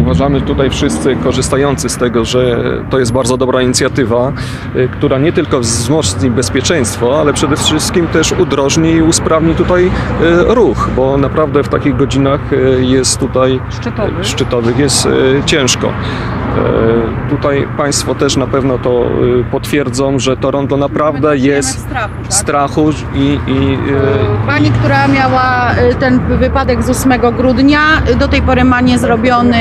uważamy tutaj wszyscy korzystający z tego, że to jest bardzo dobra inicjatywa, y, która nie tylko wzmocni bezpieczeństwo, ale przede wszystkim też udrożni i usprawni tutaj y, ruch, bo naprawdę w takich godzinach y, jest tutaj Szczytowych. szczytowych jest ciężko. E, Tutaj Państwo też na pewno to y, potwierdzą, że to rondo naprawdę jest strachu, tak? strachu i, i y, Pani, która miała y, ten wypadek z 8 grudnia, do tej pory ma niezrobiony,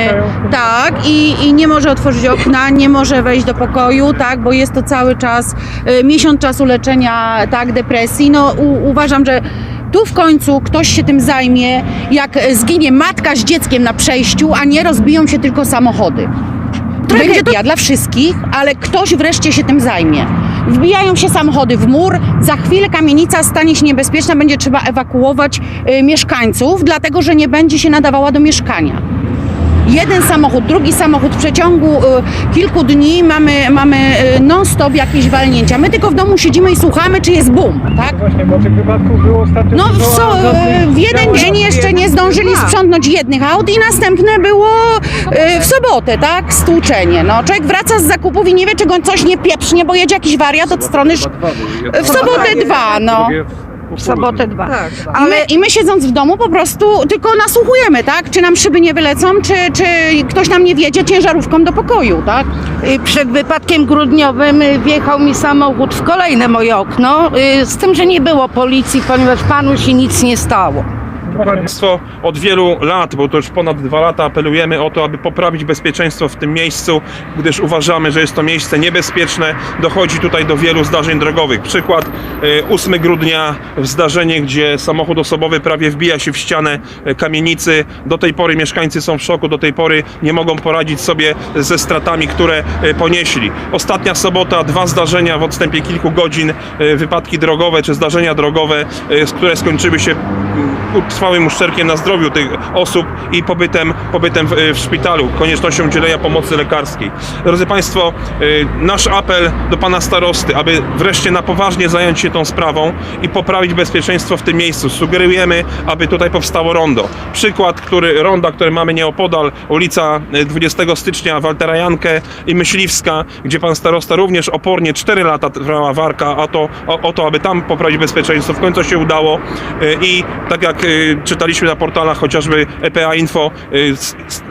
tak, i, i nie może otworzyć okna, nie może wejść do pokoju, tak, bo jest to cały czas miesiąc czasu leczenia, tak, depresji. No u, uważam, że tu w końcu ktoś się tym zajmie, jak zginie matka z dzieckiem na przejściu, a nie rozbiją się tylko samochody. Tragedia dla wszystkich, ale ktoś wreszcie się tym zajmie. Wbijają się samochody w mur, za chwilę kamienica stanie się niebezpieczna, będzie trzeba ewakuować y, mieszkańców, dlatego że nie będzie się nadawała do mieszkania. Jeden samochód, drugi samochód w przeciągu y, kilku dni mamy, mamy y, non-stop jakieś walnięcia. My tylko w domu siedzimy i słuchamy, czy jest boom, tak? Właśnie, bo tych wypadków było ostatnio No w, so, żadnych w jeden dzień jeszcze nie zdążyli sprzątnąć jednych aut i następne było w sobotę, tak? Stłuczenie. No, człowiek wraca z zakupów i nie wie, czy go coś nie pieprznie, bo jedzie jakiś wariat od strony... W sobotę dwa, no. W sobotę dwa. Tak, Ale Ale i my siedząc w domu po prostu tylko nasłuchujemy, tak? Czy nam szyby nie wylecą, czy, czy ktoś nam nie wjedzie ciężarówką do pokoju, tak? y, przed wypadkiem grudniowym y, wjechał mi samochód w kolejne moje okno, y, z tym, że nie było policji, ponieważ panu się nic nie stało. Państwo od wielu lat, bo to już ponad dwa lata apelujemy o to, aby poprawić bezpieczeństwo w tym miejscu, gdyż uważamy, że jest to miejsce niebezpieczne. Dochodzi tutaj do wielu zdarzeń drogowych. Przykład e, 8 grudnia zdarzenie, gdzie samochód osobowy prawie wbija się w ścianę e, kamienicy. Do tej pory mieszkańcy są w szoku, do tej pory nie mogą poradzić sobie ze stratami, które e, ponieśli. Ostatnia sobota, dwa zdarzenia w odstępie kilku godzin, e, wypadki drogowe czy zdarzenia drogowe, e, które skończyły się mm, trwałym uszczerbkiem na zdrowiu tych osób i pobytem, pobytem w, w szpitalu, koniecznością udzielenia pomocy lekarskiej. Drodzy Państwo, y, nasz apel do Pana Starosty, aby wreszcie na poważnie zająć się tą sprawą i poprawić bezpieczeństwo w tym miejscu. Sugerujemy, aby tutaj powstało rondo. Przykład, który, ronda, który mamy nieopodal, ulica y, 20 stycznia, Waltera Jankę i Myśliwska, gdzie Pan Starosta również opornie 4 lata trwała walka a to, o, o to, aby tam poprawić bezpieczeństwo. W końcu się udało y, i tak jak y, czytaliśmy na portalach chociażby EPA Info,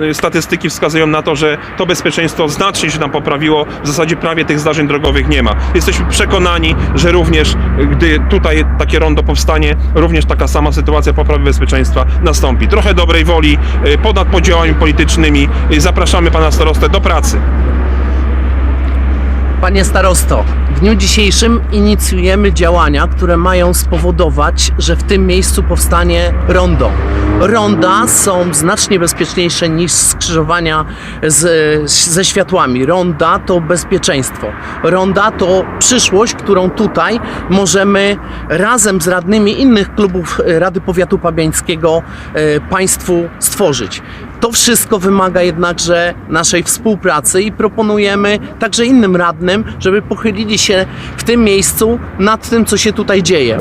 y, statystyki wskazują na to, że to bezpieczeństwo znacznie się nam poprawiło. W zasadzie prawie tych zdarzeń drogowych nie ma. Jesteśmy przekonani, że również y, gdy tutaj takie rondo powstanie, również taka sama sytuacja poprawy bezpieczeństwa nastąpi. Trochę dobrej woli, y, ponad podziałami politycznymi. Zapraszamy pana starostę do pracy. Panie starosto, w dniu dzisiejszym inicjujemy działania, które mają spowodować, że w tym miejscu powstanie rondo. Ronda są znacznie bezpieczniejsze niż skrzyżowania z, ze światłami. Ronda to bezpieczeństwo. Ronda to przyszłość, którą tutaj możemy razem z radnymi innych klubów Rady Powiatu Pabiańskiego e, Państwu stworzyć. To wszystko wymaga jednakże naszej współpracy i proponujemy także innym radnym, żeby pochylili się w tym miejscu nad tym, co się tutaj dzieje.